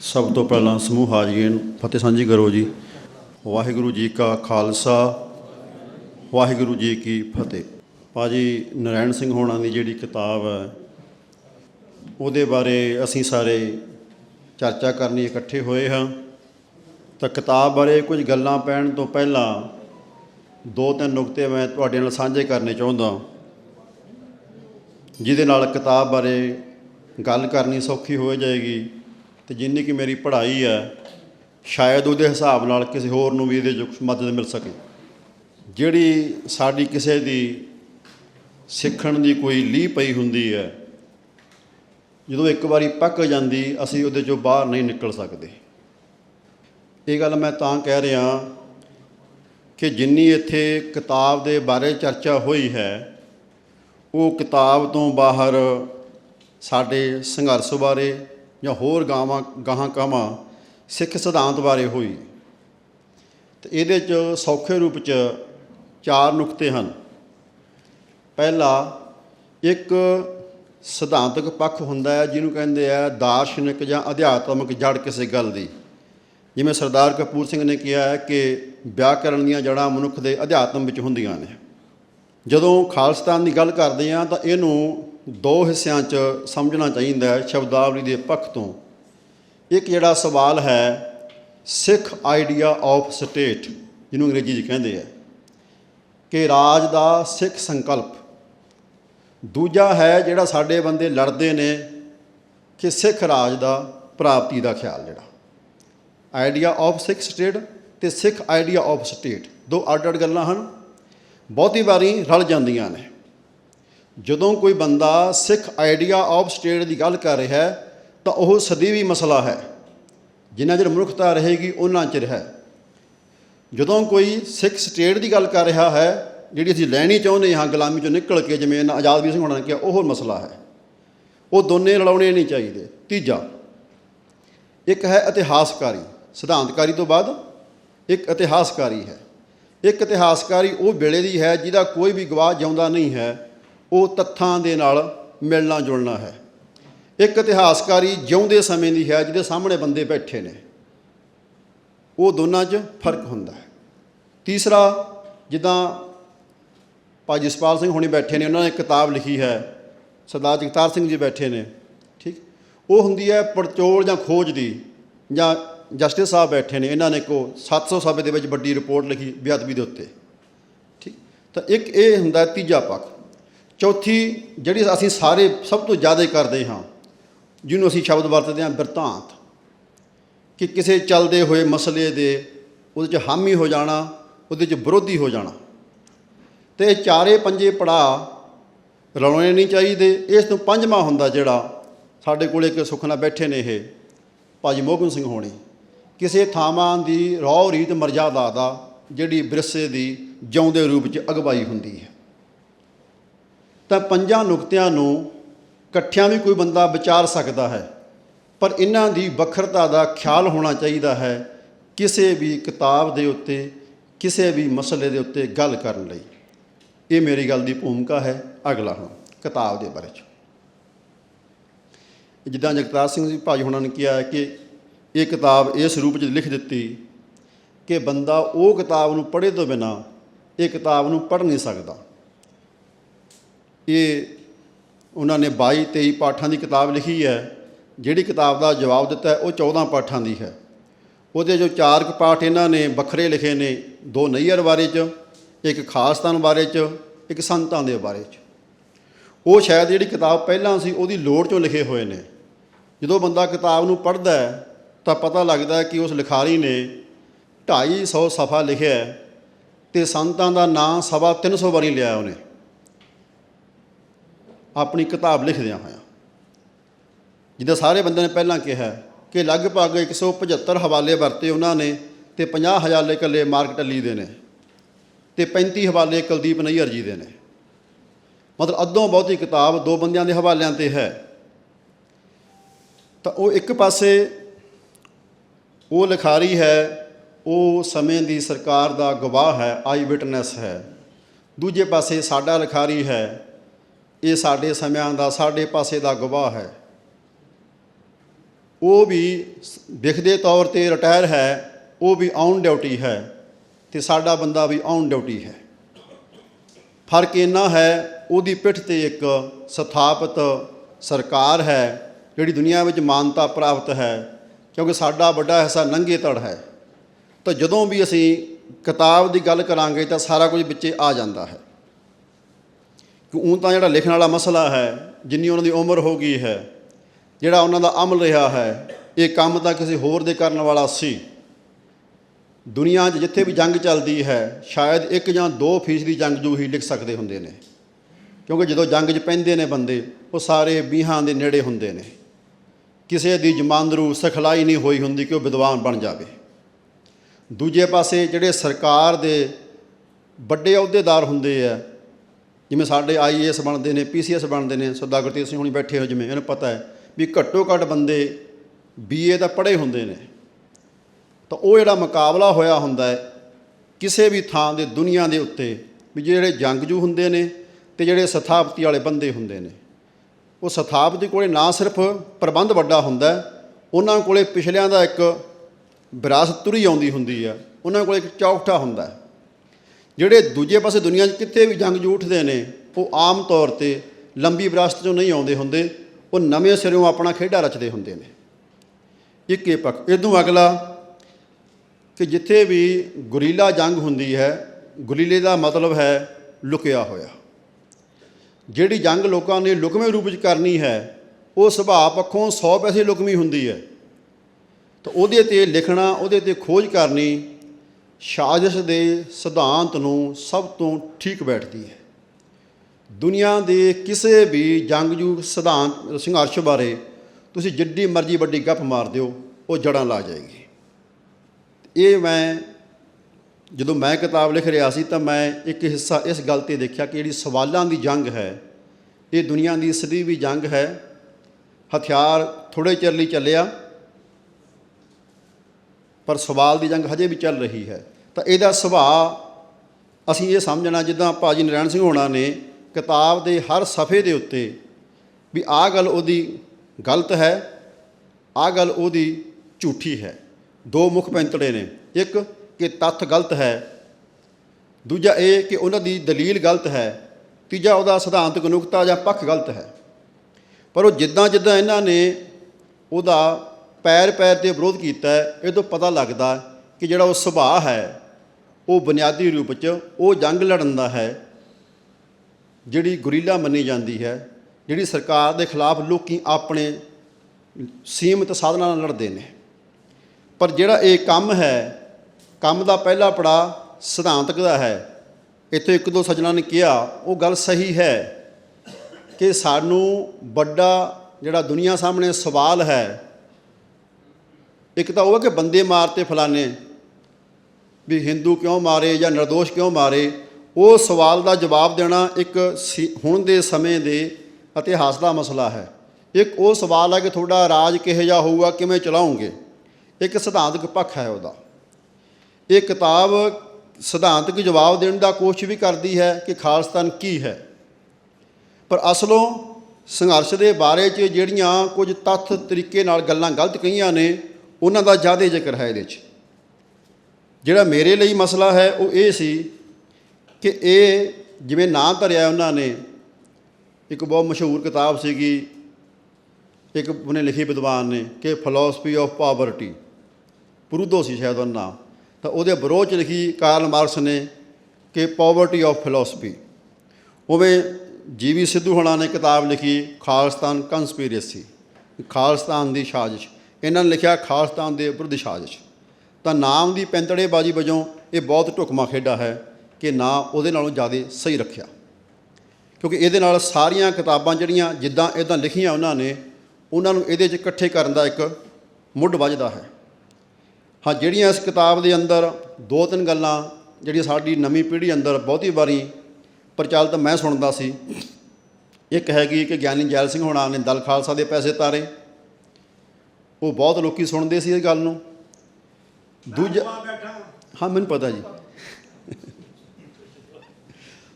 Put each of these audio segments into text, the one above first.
ਸਭ ਤੋਂ ਪਹਿਲਾਂ ਸਮੂਹ ਹਾਜ਼ਰੀਨ ਨੂੰ ਫਤਿਹ ਸਾਂਝੀ ਕਰੋ ਜੀ। ਵਾਹਿਗੁਰੂ ਜੀ ਕਾ ਖਾਲਸਾ, ਵਾਹਿਗੁਰੂ ਜੀ ਕੀ ਫਤਿਹ। ਭਾਜੀ ਨਰਾਇਣ ਸਿੰਘ ਹੋਣਾ ਦੀ ਜਿਹੜੀ ਕਿਤਾਬ ਹੈ, ਉਹਦੇ ਬਾਰੇ ਅਸੀਂ ਸਾਰੇ ਚਰਚਾ ਕਰਨੀ ਇਕੱਠੇ ਹੋਏ ਹਾਂ। ਤਾਂ ਕਿਤਾਬ ਬਾਰੇ ਕੁਝ ਗੱਲਾਂ ਪੈਣ ਤੋਂ ਪਹਿਲਾਂ ਦੋ ਤਿੰਨ ਨੁਕਤੇ ਮੈਂ ਤੁਹਾਡੇ ਨਾਲ ਸਾਂਝੇ ਕਰਨੇ ਚਾਹੁੰਦਾ ਜਿਹਦੇ ਨਾਲ ਕਿਤਾਬ ਬਾਰੇ ਗੱਲ ਕਰਨੀ ਸੌਖੀ ਹੋ ਜਾਏਗੀ। ਤੇ ਜਿੰਨੀ ਕਿ ਮੇਰੀ ਪੜ੍ਹਾਈ ਹੈ, ਸ਼ਾਇਦ ਉਹਦੇ ਹਿਸਾਬ ਨਾਲ ਕਿਸੇ ਹੋਰ ਨੂੰ ਵੀ ਇਹਦੇ 'ਚ ਮਦਦ ਮਿਲ ਸਕੇ। ਜਿਹੜੀ ਸਾਡੀ ਕਿਸੇ ਦੀ ਸਿੱਖਣ ਦੀ ਕੋਈ ਲੀਹ ਪਈ ਹੁੰਦੀ ਹੈ, ਜਦੋਂ ਇੱਕ ਵਾਰੀ ਪੱਕ ਜਾਂਦੀ, ਅਸੀਂ ਉਹਦੇ ਚੋਂ ਬਾਹਰ ਨਹੀਂ ਨਿਕਲ ਸਕਦੇ। ਇਹ ਗੱਲ ਮੈਂ ਤਾਂ ਕਹਿ ਰਿਹਾ ਕਿ ਜਿੰਨੀ ਇੱਥੇ ਕਿਤਾਬ ਦੇ ਬਾਰੇ ਚਰਚਾ ਹੋਈ ਹੈ, ਉਹ ਕਿਤਾਬ ਤੋਂ ਬਾਹਰ ਸਾਡੇ ਸੰਘਰਸ਼ ਬਾਰੇ ਜਾਂ ਹੋਰ ਗਾਵਾਂ, ਗਾਹਾਂ ਕਾਵਾਂ ਸਿੱਖ ਸਿਧਾਂਤ ਬਾਰੇ ਹੋਈ। ਤੇ ਇਹਦੇ 'ਚ ਸੌਖੇ ਰੂਪ 'ਚ ਚਾਰ ਨੁਕਤੇ ਹਨ। ਪਹਿਲਾ, ਇੱਕ ਸਿਧਾਂਤਕ ਪੱਖ ਹੁੰਦਾ ਹੈ ਜਿਹਨੂੰ ਕਹਿੰਦੇ ਆ ਦਾਰਸ਼ਨਿਕ ਜਾਂ ਅਧਿਆਤਮਿਕ ਜੜ ਕਿਸੇ ਗੱਲ ਦੀ। ਜਿਵੇਂ ਸਰਦਾਰ ਕਪੂਰ ਸਿੰਘ ਨੇ ਕਿਹਾ ਹੈ ਕਿ ਵਿਆਕਰਣ ਦੀਆਂ ਜੜਾਂ ਮਨੁੱਖ ਦੇ ਅਧਿਆਤਮ ਵਿੱਚ ਹੁੰਦੀਆਂ ਨੇ। ਜਦੋਂ ਖਾਲਸਤਾਨ ਦੀ ਗੱਲ ਕਰਦੇ ਆ ਤਾਂ ਇਹਨੂੰ ਦੋ ਹਿੱਸਿਆਂ 'ਚ ਸਮਝਣਾ ਚਾਹੀਦਾ ਹੈ ਸ਼ਬਦਾਵਲੀ ਦੇ ਪੱਖ ਤੋਂ। ਇੱਕ ਜਿਹੜਾ ਸਵਾਲ ਹੈ, ਸਿੱਖ ਆਈਡੀਆ ਆਫ ਸਟੇਟ, ਜਿਹਨੂੰ ਅੰਗਰੇਜ਼ੀ 'ਚ ਕਹਿੰਦੇ ਆ, ਕਿ ਰਾਜ ਦਾ ਸਿੱਖ ਸੰਕਲਪ। ਦੂਜਾ ਹੈ ਜਿਹੜਾ ਸਾਡੇ ਬੰਦੇ ਲੜਦੇ ਨੇ, ਕਿ ਸਿੱਖ ਰਾਜ ਦਾ ਪ੍ਰਾਪਤੀ ਦਾ ਖਿਆਲ ਜਿਹੜਾ। ਆਈਡੀਆ ਆਫ ਸਿੱਖ ਸਟੇਟ ਤੇ ਸਿੱਖ ਆਈਡੀਆ ਆਫ ਸਟੇਟ, ਦੋ ਅੱਡ ਅੱਡ ਗੱਲਾਂ ਹਨ। ਬਹੁਤੀ ਵਾਰੀ ਰਲ ਜਾਂਦੀਆਂ ਨੇ। ਜਦੋਂ ਕੋਈ ਬੰਦਾ ਸਿੱਖ ਆਈਡੀਆ ਆਫ ਸਟੇਟ ਦੀ ਗੱਲ ਕਰ ਰਿਹਾ ਹੈ, ਤਾਂ ਉਹ ਸਦੀਵੀ ਮਸਲਾ ਹੈ। ਜਿੰਨਾ ਚਿਰ ਮਨੁੱਖਤਾ ਰਹੇਗੀ ਉਹਨਾਂ ਚਿਰ ਹੈ। ਜਦੋਂ ਕੋਈ ਸਿੱਖ ਸਟੇਟ ਦੀ ਗੱਲ ਕਰ ਰਿਹਾ ਹੈ, ਜਿਹੜੀ ਅਸੀਂ ਲੈਣੀ ਚਾਹੁੰਦੇ ਹਾਂ, ਗੁਲਾਮੀ ਚੋਂ ਨਿਕਲ ਕੇ ਜਿਵੇਂ ਆਜ਼ਾਦ ਵੀਰ ਸਿੰਘ ਹੋਣਾ ਨੇ ਕਿਹਾ, ਉਹ ਮਸਲਾ ਹੈ। ਉਹ ਦੋਨੇ ਲੜਾਉਣੇ ਨਹੀਂ ਚਾਹੀਦੇ। ਤੀਜਾ, ਇੱਕ ਹੈ ਇਤਿਹਾਸਕਾਰੀ, ਸਿਧਾਂਤਕਾਰੀ ਤੋਂ ਬਾਅਦ ਇੱਕ ਇਤਿਹਾਸਕਾਰੀ ਹੈ। ਇੱਕ ਇਤਿਹਾਸਕਾਰੀ ਉਹ ਵੇਲੇ ਦੀ ਹੈ ਜਿਹਦਾ ਕੋਈ ਵੀ ਗਵਾਹ ਜਿਉਂਦਾ ਨਹੀਂ ਹੈ। ਉਹ ਤੱਥਾਂ ਦੇ ਨਾਲ ਮਿਲਣਾ ਜੁਲਣਾ ਹੈ। ਇੱਕ ਇਤਿਹਾਸਕਾਰੀ ਜਿਉਂਦੇ ਸਮੇਂ ਦੀ ਹੈ, ਜਿਹਦੇ ਸਾਹਮਣੇ ਬੰਦੇ ਬੈਠੇ ਨੇ। ਉਹ ਦੋਨਾਂ 'ਚ ਫ਼ਰਕ ਹੁੰਦਾ ਹੈ। ਤੀਸਰਾ, ਜਿੱਦਾਂ ਭਾਈ ਜਸਪਾਲ ਸਿੰਘ ਹੁਣੀ ਬੈਠੇ ਨੇ, ਉਹਨਾਂ ਨੇ ਕਿਤਾਬ ਲਿਖੀ ਹੈ। ਸਰਦਾਰ ਜਗਤਾਰ ਸਿੰਘ ਜੀ ਬੈਠੇ ਨੇ, ਠੀਕ? ਉਹ ਹੁੰਦੀ ਹੈ ਪੜਚੋਲ ਜਾਂ ਖੋਜ ਦੀ, ਜਾਂ ਜਸਟਿਸ ਸਾਹਿਬ ਬੈਠੇ ਨੇ, ਇਹਨਾਂ ਨੇ ਕੋ 700 ਸਫ਼ੇ ਦੇ ਵਿੱਚ ਵੱਡੀ ਰਿਪੋਰਟ ਲਿਖੀ ਬੇਅਦਬੀ ਦੇ ਉੱਤੇ, ਠੀਕ? ਤਾਂ ਇੱਕ ਇਹ ਹੁੰਦਾ ਤੀਜਾ ਪੱਖ। ਚੌਥੀ, ਜਿਹੜੀ ਅਸੀਂ ਸਾਰੇ ਸਭ ਤੋਂ ਜ਼ਿਆਦਾ ਕਰਦੇ ਹਾਂ, ਜਿਹਨੂੰ ਅਸੀਂ ਸ਼ਬਦ ਵਰਤਦੇ ਹਾਂ ਬਿਰਤਾਂਤ। ਕਿ ਕਿਸੇ ਚੱਲਦੇ ਹੋਏ ਮਸਲੇ ਦੇ ਉਹਦੇ 'ਚ ਹਾਮੀ ਹੋ ਜਾਣਾ, ਉਹਦੇ 'ਚ ਵਿਰੋਧੀ ਹੋ ਜਾਣਾ। ਤੇ ਇਹ ਚਾਰੇ ਪੰਜੇ ਪੜਾ ਰਲਾਉਣੇ ਨਹੀਂ ਚਾਹੀਦੇ। ਇਸ ਤੋਂ ਪੰਜਵਾਂ ਹੁੰਦਾ ਜਿਹੜਾ ਸਾਡੇ ਕੋਲ ਇੱਕ ਸੁਖਨਾ ਬੈਠੇ ਨੇ ਇਹ, ਭਾਜੀ ਮੋਹਨ ਸਿੰਘ ਹੋਣੀ। ਕਿਸੇ ਥਾਵਾਂ ਦੀ ਰੌ ਰੀਤ ਮਰਜ਼ਾਦਾ ਦਾ, ਜਿਹੜੀ ਵਿਰਸੇ ਦੀ ਜਿਉਂਦੇ ਰੂਪ 'ਚ ਅਗਵਾਈ ਹੁੰਦੀ ਹੈ। ਤਾਂ ਪੰਜਾਂ ਨੁਕਤਿਆਂ ਨੂੰ ਇਕੱਠਿਆਂ ਵੀ ਕੋਈ ਬੰਦਾ ਵਿਚਾਰ ਸਕਦਾ ਹੈ। ਪਰ ਇਹਨਾਂ ਦੀ ਵੱਖਰਤਾ ਦਾ ਖਿਆਲ ਹੋਣਾ ਚਾਹੀਦਾ ਹੈ ਕਿਸੇ ਵੀ ਕਿਤਾਬ ਦੇ ਉੱਤੇ, ਕਿਸੇ ਵੀ ਮਸਲੇ ਦੇ ਉੱਤੇ ਗੱਲ ਕਰਨ ਲਈ। ਇਹ ਮੇਰੀ ਗੱਲ ਦੀ ਭੂਮਿਕਾ ਹੈ। ਅਗਲਾ ਹੁਣ ਕਿਤਾਬ ਦੇ ਬਾਰੇ ਚ। ਜਿੱਦਾਂ ਜਗਤਾਰ ਸਿੰਘ ਜੀ ਭਾਜੀ ਹੁਣਾਂ ਨੇ ਕਿਹਾ ਕਿ ਇਹ ਕਿਤਾਬ ਇਸ ਰੂਪ 'ਚ ਲਿਖ ਦਿੱਤੀ ਕਿ ਬੰਦਾ ਉਹ ਕਿਤਾਬ ਨੂੰ ਪੜ੍ਹੇ ਤੋਂ ਬਿਨਾ ਇਹ ਕਿਤਾਬ ਨੂੰ ਪੜ੍ਹ ਨਹੀਂ ਸਕਦਾ। ਇਹ ਉਹਨਾਂ ਨੇ 22 23 ਪਾਠਾਂ ਦੀ ਕਿਤਾਬ ਲਿਖੀ ਹੈ, ਜਿਹੜੀ ਕਿਤਾਬ ਦਾ ਜਵਾਬ ਦਿੱਤਾ ਉਹ 14 ਪਾਠਾਂ ਦੀ ਹੈ। ਉਹਦੇ ਜੋ ਚਾਰ ਕੁ ਪਾਠ ਇਹਨਾਂ ਨੇ ਵੱਖਰੇ ਲਿਖੇ ਨੇ, ਦੋ ਨਈਅਰ ਬਾਰੇ ਚ, ਇੱਕ ਖਾਸਤਾਨ ਬਾਰੇ ਚ, ਇੱਕ ਸੰਤਾਂ ਦੇ ਬਾਰੇ ਚ। ਉਹ ਸ਼ਾਇਦ ਜਿਹੜੀ ਕਿਤਾਬ ਪਹਿਲਾਂ ਸੀ, ਉਹਦੀ ਲੋੜ ਚੋਂ ਲਿਖੇ ਹੋਏ ਨੇ। ਜਦੋਂ ਬੰਦਾ ਕਿਤਾਬ ਨੂੰ ਪੜ੍ਹਦਾ ਹੈ, ਤਾਂ ਪਤਾ ਲੱਗਦਾ ਕਿ ਉਸ ਲਿਖਾਰੀ ਨੇ 250 ਸਫਾ ਲਿਖਿਆ ਹੈ ਤੇ ਸੰਤਾਂ ਦਾ ਨਾਂ ਸਵਾ 300 ਵਾਰੀ ਲਿਆ ਉਹਨੇ। ਆਪਣੀ ਕਿਤਾਬ ਲਿਖਦਿਆਂ ਹੋਇਆ। ਜਿੱਦਾਂ ਸਾਰੇ ਬੰਦੇ ਨੇ ਪਹਿਲਾਂ ਕਿਹਾ ਕਿ ਲਗਭਗ 175 ਹਵਾਲੇ ਵਰਤੇ ਉਹਨਾਂ ਨੇ ਤੇ 50 ਹਜ਼ਾਰ ਇਕੱਲੇ ਮਾਰਕ ਟੱਲੀ ਦੇ ਨੇ ਤੇ 35 ਹਵਾਲੇ ਕੁਲਦੀਪ ਨਈਅਰ ਜੀ ਦੇ ਨੇ। ਮਤਲਬ ਅੱਧੋਂ ਬਹੁਤੀ ਕਿਤਾਬ ਦੋ ਬੰਦਿਆਂ ਦੇ ਹਵਾਲਿਆਂ ਤੇ ਹੈ। ਤਾਂ ਉਹ ਇੱਕ ਪਾਸੇ ਉਹ ਲਿਖਾਰੀ ਹੈ, ਉਹ ਸਮੇਂ ਦੀ ਸਰਕਾਰ ਦਾ ਗਵਾਹ ਹੈ, ਆਈ ਵਿਟਨੈਸ ਹੈ। ਦੂਜੇ ਪਾਸੇ ਸਾਡਾ ਲਿਖਾਰੀ ਹੈ ਇਹ ਸਾਡੇ ਸਮਿਆਂ ਦਾ, ਸਾਡੇ ਪਾਸੇ ਦਾ ਗਵਾਹ ਹੈ। ਉਹ ਵੀ ਸ- ਵਿਖਦੇ ਤੌਰ ਤੇ ਰਿਟਾਇਰ ਹੈ, ਉਹ ਵੀ ਔਨ ਡਿਊਟੀ ਹੈ ਤੇ ਸਾਡਾ ਬੰਦਾ ਵੀ ਔਨ ਡਿਊਟੀ ਹੈ। ਫ਼ਰਕ ਇੰਨਾ ਹੈ, ਉਹਦੀ ਪਿੱਠ ਤੇ ਇੱਕ ਸਥਾਪਿਤ ਸਰਕਾਰ ਹੈ, ਜਿਹੜੀ ਦੁਨੀਆ ਵਿੱਚ ਮਾਨਤਾ ਪ੍ਰਾਪਤ ਹੈ, ਕਿਉਂਕਿ ਸਾਡਾ ਵੱਡਾ ਹਿੱਸਾ ਨੰਗੇ ਤੜ ਹੈ। ਤਾਂ ਜਦੋਂ ਵੀ ਅਸੀਂ ਕਿਤਾਬ ਦੀ ਗੱਲ ਕਰਾਂਗੇ ਤਾਂ ਸਾਰਾ ਕੁਝ ਵਿੱਚੇ ਆ ਜਾਂਦਾ ਹੈ। ਕਿ ਉਹ ਤਾਂ ਜਿਹੜਾ ਲਿਖਣ ਵਾਲਾ ਮਸਲਾ ਹੈ, ਜਿੰਨੀ ਉਹਨਾਂ ਦੀ ਉਮਰ ਹੋ ਗਈ ਹੈ, ਜਿਹੜਾ ਉਹਨਾਂ ਦਾ ਅਮਲ ਰਿਹਾ ਹੈ, ਇਹ ਕੰਮ ਤਾਂ ਕਿਸੇ ਹੋਰ ਦੇ ਕਰਨ ਵਾਲਾ ਸੀ। ਦੁਨੀਆ 'ਚ ਜਿੱਥੇ ਵੀ ਜੰਗ ਚੱਲਦੀ ਹੈ, ਸ਼ਾਇਦ ਇੱਕ ਜਾਂ ਦੋ ਫੀਸਦੀ ਜੰਗਜੂ ਹੀ ਲਿਖ ਸਕਦੇ ਹੁੰਦੇ ਨੇ। ਕਿਉਂਕਿ ਜਦੋਂ ਜੰਗ 'ਚ ਪੈਂਦੇ ਨੇ ਬੰਦੇ, ਉਹ ਸਾਰੇ ਵੀਹਾਂ ਦੇ ਨੇੜੇ ਹੁੰਦੇ ਨੇ। ਕਿਸੇ ਦੀ ਜਮਾਂਦਰੂ ਸਿਖਲਾਈ ਨਹੀਂ ਹੋਈ ਹੁੰਦੀ ਕਿ ਉਹ ਵਿਦਵਾਨ ਬਣ ਜਾਵੇ। ਦੂਜੇ ਪਾਸੇ ਜਿਹੜੇ ਸਰਕਾਰ ਦੇ ਵੱਡੇ ਅਹੁਦੇਦਾਰ ਹੁੰਦੇ ਆ ਜਿਵੇਂ ਸਾਡੇ ਆਈਏਐਸ ਬਣਦੇ ਨੇ ਪੀਸੀਐਸ ਬਣਦੇ ਨੇ ਸਰਦਾਰ ਗੁਰਤੇਜ ਸਿੰਘ ਹੁਣੀ ਬੈਠੇ ਹੋ, ਜਿਵੇਂ ਇਹਨੂੰ ਪਤਾ ਹੈ ਵੀ ਘੱਟੋ ਘੱਟ ਬੰਦੇ ਬੀਏ ਤਾਂ ਪੜ੍ਹੇ ਹੁੰਦੇ ਨੇ। ਤਾਂ ਉਹ ਜਿਹੜਾ ਮੁਕਾਬਲਾ ਹੋਇਆ ਹੁੰਦਾ ਹੈ, ਕਿਸੇ ਵੀ ਥਾਂ ਦੇ ਦੁਨੀਆ ਦੇ ਉੱਤੇ ਵੀ ਜਿਹੜੇ ਜੰਗਜੂ ਹੁੰਦੇ ਨੇ ਤੇ ਜਿਹੜੇ ਸਥਾਪਤੀ ਵਾਲੇ ਬੰਦੇ ਹੁੰਦੇ ਨੇ। ਉਹ ਸਥਾਪਤੀ ਕੋਲੇ ਨਾ ਸਿਰਫ ਪ੍ਰਬੰਧ ਵੱਡਾ ਹੁੰਦਾ ਉਹਨਾਂ ਕੋਲੇ ਪਿਛਲਿਆਂ ਦਾ ਇੱਕ ਵਿਰਾਸਤ ਤੁਰੀ ਆਉਂਦੀ ਹੁੰਦੀ ਆ ਉਹਨਾਂ ਕੋਲੇ ਇੱਕ ਚੌਕਠਾ ਹੁੰਦਾ ਜਿਹੜੇ ਦੂਜੇ ਪਾਸੇ ਦੁਨੀਆ 'ਚ ਕਿਤੇ ਵੀ ਜੰਗ ਜੂਠਦੇ ਨੇ, ਉਹ ਆਮ ਤੌਰ ਤੇ ਲੰਬੀ ਵਿਰਾਸਤ 'ਚੋਂ ਨਹੀਂ ਆਉਂਦੇ ਹੁੰਦੇ, ਉਹ ਨਵੇਂ ਸਿਰੋਂ ਆਪਣਾ ਖੇਡਾ ਰਚਦੇ ਹੁੰਦੇ ਨੇ। ਇੱਕ ਇਹ ਪੱਖ ਇਦੋਂ ਅਗਲਾ ਕਿ ਜਿੱਥੇ ਵੀ ਗੁਰੀਲਾ ਜੰਗ ਹੁੰਦੀ ਹੈ, ਗੁਰੀਲੇ ਦਾ ਮਤਲਬ ਹੈ ਲੁਕਿਆ ਹੋਇਆ। ਜਿਹੜੀ ਜੰਗ ਲੋਕਾਂ ਨੇ ਲੁਕਵੇਂ ਰੂਪ ਵਿੱਚ ਕਰਨੀ ਹੈ, ਉਹ ਸੁਭਾਅ ਪੱਖੋਂ 100 ਪੈਸੇ ਲੁਕਵੀਂ ਹੁੰਦੀ ਹੈ। ਤਾਂ ਉਹਦੇ ਤੇ ਲਿਖਣਾ, ਉਹਦੇ ਤੇ ਖੋਜ ਕਰਨੀ ਸਾਜ਼ਿਸ਼ ਦੇ ਸਿਧਾਂਤ ਨੂੰ ਸਭ ਤੋਂ ਠੀਕ ਬੈਠਦੀ ਹੈ। ਦੁਨੀਆ ਦੇ ਕਿਸੇ ਵੀ ਜੰਗਜੂ ਸਿਧਾਂਤ, ਸੰਘਰਸ਼ ਬਾਰੇ ਤੁਸੀਂ ਜਿੱਡੀ ਮਰਜ਼ੀ ਵੱਡੀ ਗੱਪ ਮਾਰ ਦਿਓ, ਉਹ ਜੜਾਂ ਲਾ ਜਾਏਗੀ। ਇਹ ਮੈਂ, ਜਦੋਂ ਮੈਂ ਕਿਤਾਬ ਲਿਖ ਰਿਹਾ ਸੀ ਤਾਂ ਮੈਂ ਇੱਕ ਹਿੱਸਾ ਇਸ ਗੱਲ ਤੇ ਦੇਖਿਆ ਕਿ ਜਿਹੜੀ ਸਵਾਲਾਂ ਦੀ ਜੰਗ ਹੈ, ਇਹ ਦੁਨੀਆ ਦੀ ਸਦੀ ਵੀ ਜੰਗ ਹੈ। ਹਥਿਆਰ ਥੋੜੇ ਚਿਰ ਲਈ ਚੱਲਿਆ ਪਰ ਸਵਾਲ ਦੀ ਜੰਗ ਹਜੇ ਵੀ ਚੱਲ ਰਹੀ ਹੈ। ਤਾਂ ਇਹਦਾ ਸੁਭਾਅ ਅਸੀਂ ਇਹ ਸਮਝਣਾ, ਜਿੱਦਾਂ ਭਾਜੀ ਨਰੈਣ ਸਿੰਘ ਹੋਣਾ ਨੇ ਕਿਤਾਬ ਦੇ ਹਰ ਸਫ਼ੇ ਦੇ ਉੱਤੇ ਵੀ ਆਹ ਗੱਲ ਉਹਦੀ ਗਲਤ ਹੈ, ਆਹ ਗੱਲ ਉਹਦੀ ਝੂਠੀ ਹੈ। ਦੋ ਮੁੱਖ ਪੈਂਤੜੇ ਨੇ, ਇੱਕ ਕਿ ਤੱਥ ਗਲਤ ਹੈ, ਦੂਜਾ ਇਹ ਕਿ ਉਹਨਾਂ ਦੀ ਦਲੀਲ ਗਲਤ ਹੈ, ਤੀਜਾ ਉਹਦਾ ਸਿਧਾਂਤਕ ਨੁਕਤਾ ਜਾਂ ਪੱਖ ਗਲਤ ਹੈ। ਪਰ ਉਹ ਜਿੱਦਾਂ ਜਿੱਦਾਂ ਇਹਨਾਂ ਨੇ ਉਹਦਾ ਪੈਰ ਪੈਰ ਤੇ ਵਿਰੋਧ ਕੀਤਾ ਹੈ ਇਹ ਤੋਂ ਪਤਾ ਲੱਗਦਾ ਕਿ ਜਿਹੜਾ ਉਹ ਸੁਭਾਅ ਹੈ, ਉਹ ਬੁਨਿਆਦੀ ਰੂਪ 'ਚ ਉਹ ਜੰਗ ਲੜਨ ਦਾ ਹੈ, ਜਿਹੜੀ ਗੁਰੀਲਾ ਮੰਨੀ ਜਾਂਦੀ ਹੈ, ਜਿਹੜੀ ਸਰਕਾਰ ਦੇ ਖਿਲਾਫ ਲੋਕੀ ਆਪਣੇ ਸੀਮਿਤ ਸਾਧਨਾਂ ਨਾਲ ਲੜਦੇ ਨੇ। ਪਰ ਜਿਹੜਾ ਇਹ ਕੰਮ ਹੈ, ਕੰਮ ਦਾ ਪਹਿਲਾ ਪੜਾ ਸਿਧਾਂਤਕ ਦਾ ਹੈ। ਇੱਥੇ ਇੱਕ ਦੋ ਸੱਜਣਾ ਨੇ ਕਿਹਾ, ਉਹ ਗੱਲ ਸਹੀ ਹੈ ਕਿ ਸਾਨੂੰ ਵੱਡਾ ਜਿਹੜਾ ਦੁਨੀਆ ਸਾਹਮਣੇ ਸਵਾਲ ਹੈ ਇੱਕ ਤਾਂ ਉਹ ਹੈ ਕਿ ਬੰਦੇ ਮਾਰਤੇ ਫਲਾਣੇ, ਵੀ ਹਿੰਦੂ ਕਿਉਂ ਮਾਰੇ ਜਾਂ ਨਿਰਦੋਸ਼ ਕਿਉਂ ਮਾਰੇ, ਉਹ ਸਵਾਲ ਦਾ ਜਵਾਬ ਦੇਣਾ ਇੱਕ ਸੀ- ਹੁਣ ਦੇ ਸਮੇਂ ਦੇ ਇਤਿਹਾਸ ਦਾ ਮਸਲਾ ਹੈ। ਇੱਕ ਉਹ ਸਵਾਲ ਹੈ ਕਿ ਤੁਹਾਡਾ ਰਾਜ ਕਿਹੋ ਜਿਹਾ ਹੋਊਗਾ, ਕਿਵੇਂ ਚਲਾਓਗੇ? ਇੱਕ ਸਿਧਾਂਤਕ ਪੱਖ ਹੈ ਉਹਦਾ। ਇਹ ਕਿਤਾਬ ਸਿਧਾਂਤਕ ਜਵਾਬ ਦੇਣ ਦਾ ਕੋਸ਼ਿਸ਼ ਵੀ ਕਰਦੀ ਹੈ ਕਿ ਖਾਲਸਤਾਨ ਕੀ ਹੈ। ਪਰ ਅਸਲੋਂ ਸੰਘਰਸ਼ ਦੇ ਬਾਰੇ 'ਚ ਜਿਹੜੀਆਂ ਕੁਝ ਤੱਥ ਤਰੀਕੇ ਨਾਲ ਗੱਲਾਂ ਗਲਤ ਕਹੀਆਂ ਨੇ ਉਹਨਾਂ ਦਾ ਜ਼ਿਆਦਾ ਜ਼ਿਕਰ ਹੈ ਇਹਦੇ 'ਚ। ਜਿਹੜਾ ਮੇਰੇ ਲਈ ਮਸਲਾ ਹੈ ਉਹ ਇਹ ਸੀ ਕਿ ਇਹ ਜਿਵੇਂ ਨਾਂ ਧਰਿਆ ਉਹਨਾਂ ਨੇ, ਇੱਕ ਬਹੁਤ ਮਸ਼ਹੂਰ ਕਿਤਾਬ ਸੀਗੀ, ਇੱਕ ਉਹਨੇ ਲਿਖੀ ਵਿਦਵਾਨ ਨੇ ਕਿ ਫਿਲਾਸਫੀ ਆਫ ਪਾਵਰਟੀ ਪਰੂਦੋ ਸੀ ਸ਼ਾਇਦ ਉਹਦਾ ਨਾਮ। ਤਾਂ ਉਹਦੇ ਵਿਰੋਧ 'ਚ ਲਿਖੀ ਕਾਰਲ ਮਾਰਕਸ ਨੇ ਕਿ ਪਾਵਰਟੀ ਆਫ ਫਿਲਾਸਫੀ ਉਵੇਂ ਜੀਵੀ ਸਿੱਧੂ ਹੋਣਾ ਨੇ ਕਿਤਾਬ ਲਿਖੀ ਖਾਲਸਤਾਨ ਕੰਸਪੀਰੇਸੀ ਖਾਲਸਤਾਨ ਦੀ ਸਾਜ਼ਿਸ਼। ਇਹਨਾਂ ਨੇ ਲਿਖਿਆ ਖਾਲਸਤਾਨ ਦੇ ਵਿਰੁੱਧ ਸਾਜ਼ਿਸ਼। ਤਾਂ ਨਾਮ ਦੀ ਪੈਂਤੜੇਬਾਜ਼ੀ ਵਜੋਂ ਇਹ ਬਹੁਤ ਢੁਕਮਾ ਖੇਡਾ ਹੈ ਕਿ ਨਾ ਉਹਦੇ ਨਾਲੋਂ ਜ਼ਿਆਦਾ ਸਹੀ ਰੱਖਿਆ। ਕਿਉਂਕਿ ਇਹਦੇ ਨਾਲ ਸਾਰੀਆਂ ਕਿਤਾਬਾਂ ਜਿਹੜੀਆਂ ਜਿੱਦਾਂ ਇਦਾਂ ਲਿਖੀਆਂ ਉਹਨਾਂ ਨੇ, ਉਹਨਾਂ ਨੂੰ ਇਹਦੇ 'ਚ ਇਕੱਠੇ ਕਰਨ ਦਾ ਇੱਕ ਮੁੱਢ ਵੱਜਦਾ ਹੈ। ਹਾਂ, ਜਿਹੜੀਆਂ ਇਸ ਕਿਤਾਬ ਦੇ ਅੰਦਰ ਦੋ ਤਿੰਨ ਗੱਲਾਂ ਜਿਹੜੀਆਂ ਸਾਡੀ ਨਵੀਂ ਪੀੜ੍ਹੀ ਅੰਦਰ ਬਹੁਤੀ ਵਾਰੀ ਪ੍ਰਚਲਿਤ ਮੈਂ ਸੁਣਦਾ ਸੀ, ਇੱਕ ਹੈਗੀ ਕਿ ਗਿਆਨੀ ਜੈਲ ਸਿੰਘ ਹੋਣਾ ਨੇ ਦਲ ਖਾਲਸਾ ਦੇ ਪੈਸੇ ਤਾਰੇ ਉਹ ਬਹੁਤ ਲੋਕੀ ਸੁਣਦੇ ਸੀ ਇਸ ਗੱਲ ਨੂੰ। ਦੂਜਾ ਹਾਂ ਮੈਨੂੰ ਪਤਾ ਜੀ।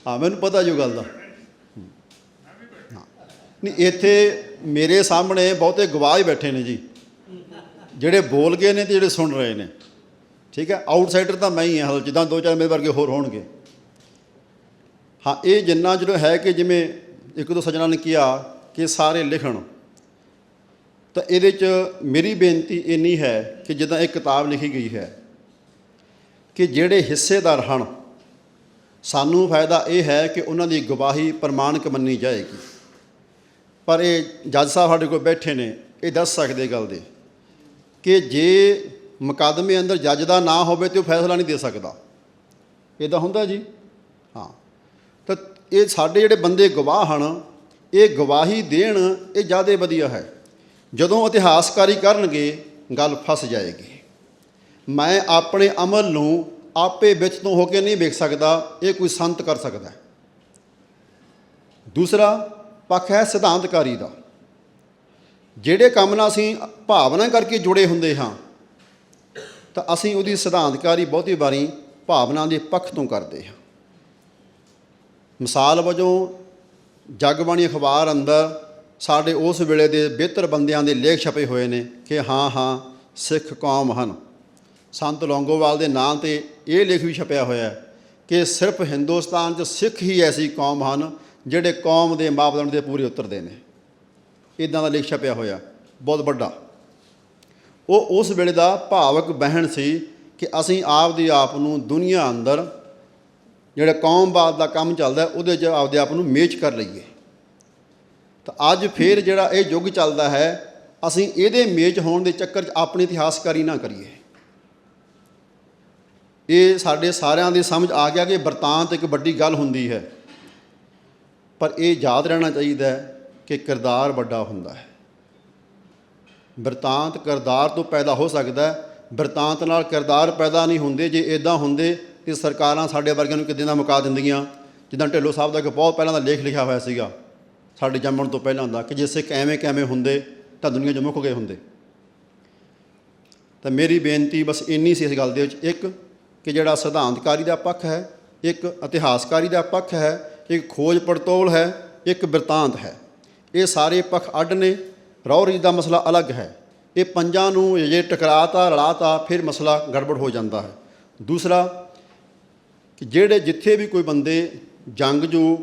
ਹਾਂ ਮੈਨੂੰ ਪਤਾ ਜੋ ਗੱਲ ਦਾ। ਨਹੀਂ ਇੱਥੇ ਮੇਰੇ ਸਾਹਮਣੇ ਬਹੁਤੇ ਗਵਾਹ ਹੀ ਬੈਠੇ ਨੇ ਜੀ। ਜਿਹੜੇ ਬੋਲ ਗਏ ਨੇ ਤੇ ਜਿਹੜੇ ਸੁਣ ਰਹੇ ਨੇ। ਠੀਕ ਹੈ ਆਊਟਸਾਈਡਰ ਤਾਂ ਮੈਂ ਹੀ ਹਾਂ ਹਲ ਜਿੱਦਾਂ ਦੋ ਚਾਰ ਮੇਰੇ ਵਰਗੇ ਹੋਰ ਹੋਣਗੇ। ਹਾਂ ਇਹ ਜਿੰਨਾ ਜਦੋਂ ਹੈ ਕਿ ਜਿਵੇਂ ਇੱਕ ਦੋ ਸੱਜਣਾ ਨੇ ਕਿਹਾ ਕਿ ਸਾਰੇ ਲਿਖਣ। ਤਾਂ ਇਹਦੇ 'ਚ ਮੇਰੀ ਬੇਨਤੀ ਇੰਨੀ ਹੈ ਕਿ ਜਿੱਦਾਂ ਇਹ ਕਿਤਾਬ ਲਿਖੀ ਗਈ ਹੈ ਕਿ ਜਿਹੜੇ ਹਿੱਸੇਦਾਰ ਹਨ, ਸਾਨੂੰ ਫਾਇਦਾ ਇਹ ਹੈ ਕਿ ਉਹਨਾਂ ਦੀ ਗਵਾਹੀ ਪ੍ਰਮਾਣਿਕ ਮੰਨੀ ਜਾਏਗੀ। ਪਰ ਇਹ ਜੱਜ ਸਾਹਿਬ ਸਾਡੇ ਕੋਲ ਬੈਠੇ ਨੇ, ਇਹ ਦੱਸ ਸਕਦੇ ਗੱਲ ਦੇ ਕਿ ਜੇ ਮੁਕੱਦਮੇ ਅੰਦਰ ਜੱਜ ਦਾ ਨਾਂ ਹੋਵੇ ਤੇ ਉਹ ਫੈਸਲਾ ਨਹੀਂ ਦੇ ਸਕਦਾ। ਇਦਾਂ ਹੁੰਦਾ ਜੀ? ਹਾਂ। ਤਾਂ ਇਹ ਸਾਡੇ ਜਿਹੜੇ ਬੰਦੇ ਗਵਾਹ ਹਨ, ਇਹ ਗਵਾਹੀ ਦੇਣ, ਇਹ ਜ਼ਿਆਦਾ ਵਧੀਆ ਹੈ। ਜਦੋਂ ਇਤਿਹਾਸਕਾਰੀ ਕਰਨਗੇ, ਗੱਲ ਫਸ ਜਾਏਗੀ। ਮੈਂ ਆਪਣੇ ਅਮਲ ਨੂੰ ਆਪੇ ਵਿੱਚ ਤੋਂ ਹੋ ਕੇ ਨਹੀਂ ਵੇਖ ਸਕਦਾ, ਇਹ ਕੋਈ ਸੰਤ ਕਰ ਸਕਦਾ ਦੂਸਰਾ ਪੱਖ ਹੈ ਸਿਧਾਂਤਕਾਰੀ ਦਾ। ਜਿਹੜੇ ਕੰਮ ਨਾਲ ਅਸੀਂ ਭਾਵਨਾ ਕਰਕੇ ਜੁੜੇ ਹੁੰਦੇ ਹਾਂ, ਤਾਂ ਅਸੀਂ ਉਹਦੀ ਸਿਧਾਂਤਕਾਰੀ ਬਹੁਤੀ ਵਾਰੀ ਭਾਵਨਾ ਦੇ ਪੱਖ ਤੋਂ ਕਰਦੇ ਹਾਂ। ਮਿਸਾਲ ਵਜੋਂ ਜਗਬਾਣੀ ਅਖਬਾਰ ਅੰਦਰ ਸਾਡੇ ਉਸ ਵੇਲੇ ਦੇ ਬਿਹਤਰ ਬੰਦਿਆਂ ਦੇ ਲੇਖ ਛਪੇ ਹੋਏ ਨੇ ਕਿ ਹਾਂ ਹਾਂ, ਸਿੱਖ ਕੌਮ ਹਨ। ਸੰਤ ਲੌਂਗੋਵਾਲ ਦੇ ਨਾਂ ਤੇ ਇਹ ਲੇਖ ਵੀ ਛਪਿਆ ਹੋਇਆ ਹੈ ਕਿ ਸਿਰਫ ਹਿੰਦੁਸਤਾਨ 'ਚ ਸਿੱਖ ਹੀ ਐਸੀ ਕੌਮ ਹਨ ਜਿਹੜੇ ਕੌਮ ਦੇ ਮਾਪਦੰਡ ਦੇ ਪੂਰੇ ਉਤਰਦੇ ਨੇ। ਇਦਾਂ ਦਾ ਲੇਖ ਛਪਿਆ ਹੋਇਆ, ਬਹੁਤ ਵੱਡਾ। ਉਹ ਉਸ ਵੇਲੇ ਦਾ ਭਾਵਕ ਬਹਿਣ ਸੀ ਕਿ ਅਸੀਂ ਆਪ ਦੀ ਆਪ ਨੂੰ ਦੁਨੀਆ ਅੰਦਰ ਜਿਹੜਾ ਕੌਮਵਾਦ ਦਾ ਕੰਮ ਚੱਲਦਾ ਉਹਦੇ 'ਚ ਆਪਦੇ ਆਪ ਨੂੰ ਮੇਚ ਕਰ ਲਈਏ। ਤਾਂ ਅੱਜ ਫੇਰ ਜਿਹੜਾ ਇਹ ਯੁੱਗ ਚੱਲਦਾ ਹੈ, ਅਸੀਂ ਇਹਦੇ ਮੇਜ਼ ਹੋਣ ਦੇ ਚੱਕਰ 'ਚ ਆਪਣੀ ਇਤਿਹਾਸਕਾਰੀ ਨਾ ਕਰੀਏ। ਇਹ ਸਾਡੇ ਸਾਰਿਆਂ ਦੀ ਸਮਝ ਆ ਗਿਆ ਕਿ ਵਰਤਾਂਤ ਇੱਕ ਵੱਡੀ ਗੱਲ ਹੁੰਦੀ ਹੈ। ਪਰ ਇਹ ਯਾਦ ਰਹਿਣਾ ਚਾਹੀਦਾ ਹੈ ਕਿ ਕਿਰਦਾਰ ਵੱਡਾ ਹੁੰਦਾ ਹੈ। ਵਰਤਾਂਤ ਕਿਰਦਾਰ ਤੋਂ ਪੈਦਾ ਹੋ ਸਕਦਾ ਹੈ। ਵਰਤਾਂਤ ਨਾਲ ਕਿਰਦਾਰ ਪੈਦਾ ਨਹੀਂ ਹੁੰਦੇ, ਜੇ ਇਦਾਂ ਹੁੰਦੇ ਤੇ ਸਰਕਾਰਾਂ ਸਾਡੇ ਵਰਗਿਆਂ ਨੂੰ ਕਿਤੇ ਦਾ ਮੁਕਾ ਦਿੰਦੀਆਂ? ਜਿੱਦਾਂ ਢਿੱਲੋਂ ਸਾਹਿਬ ਦਾ ਇੱਕ ਬਹੁਤ ਪਹਿਲਾਂ ਦਾ ਲੇਖ ਲਿਖਿਆ ਹੋਇਆ ਸੀਗਾ ਸਾਡੇ ਜੰਮਣ ਤੋਂ ਪਹਿਲਾਂ ਦਾ ਕਿ ਜੇ ਸਿੱਖ ਐਵੇਂ ਕਿਵੇਂ ਹੁੰਦੇ ਤਾਂ ਦੁਨੀਆ 'ਚ ਮੁੱਕ ਗਏ ਹੁੰਦੇ। ਤਾਂ ਮੇਰੀ ਬੇਨਤੀ ਬਸ ਇੰਨੀ ਸੀ ਇਸ ਗੱਲ ਦੇ ਵਿੱਚ, ਇੱਕ ਕਿ ਜਿਹੜਾ ਸਿਧਾਂਤਕਾਰੀ ਦਾ ਪੱਖ ਹੈ, ਇੱਕ ਇਤਿਹਾਸਕਾਰੀ ਦਾ ਪੱਖ ਹੈ, ਇੱਕ ਖੋਜ ਪੜਤੋਲ ਹੈ, ਇੱਕ ਬਿਰਤਾਂਤ ਹੈ। ਇਹ ਸਾਰੇ ਪੱਖ ਅੱਡ ਨੇ, ਰੌਰੀ ਦਾ ਮਸਲਾ ਅਲੱਗ ਹੈ। ਇਹ ਪੰਜਾਂ ਨੂੰ ਜੇ ਟਕਰਾਤਾ, ਰਲਾਤਾ, ਫਿਰ ਮਸਲਾ ਗੜਬੜ ਹੋ ਜਾਂਦਾ ਹੈ। ਦੂਸਰਾ ਕਿ ਜਿਹੜੇ ਜਿੱਥੇ ਵੀ ਕੋਈ ਬੰਦੇ ਜੰਗਜੂ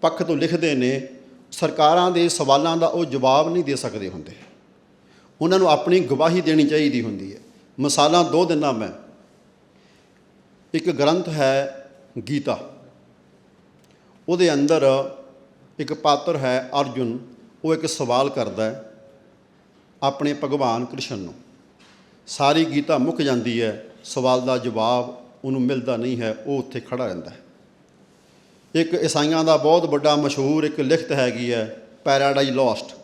ਪੱਖ ਤੋਂ ਲਿਖਦੇ ਨੇ ਸਰਕਾਰਾਂ ਦੇ ਸਵਾਲਾਂ ਦਾ ਉਹ ਜਵਾਬ ਨਹੀਂ ਦੇ ਸਕਦੇ ਹੁੰਦੇ। ਉਹਨਾਂ ਨੂੰ ਆਪਣੀ ਗਵਾਹੀ ਦੇਣੀ ਚਾਹੀਦੀ ਹੁੰਦੀ ਹੈ। ਮਿਸਾਲਾਂ ਦੋ ਦਿਨਾਂ ਮੈਂ। ਇੱਕ ਗ੍ਰੰਥ ਹੈ ਗੀਤਾ। ਉਹਦੇ ਅੰਦਰ ਇੱਕ ਪਾਤਰ ਹੈ ਅਰਜੁਨ। ਉਹ ਇੱਕ ਸਵਾਲ ਕਰਦਾ ਹੈ ਆਪਣੇ ਭਗਵਾਨ ਕ੍ਰਿਸ਼ਨ ਨੂੰ। ਸਾਰੀ ਗੀਤਾ ਮੁੱਕ ਜਾਂਦੀ ਹੈ। ਸਵਾਲ ਦਾ ਜਵਾਬ ਉਹਨੂੰ ਮਿਲਦਾ ਨਹੀਂ ਹੈ। ਉਹ ਉੱਥੇ ਖੜਾ ਰਹਿੰਦਾ ਹੈ। ਇੱਕ ਈਸਾਈਆਂ ਦਾ ਬਹੁਤ ਵੱਡਾ ਮਸ਼ਹੂਰ ਇੱਕ ਲਿਖਤ ਹੈਗੀ ਹੈ ਪੈਰਾਡਾਈਜ਼ ਲੋਸਟ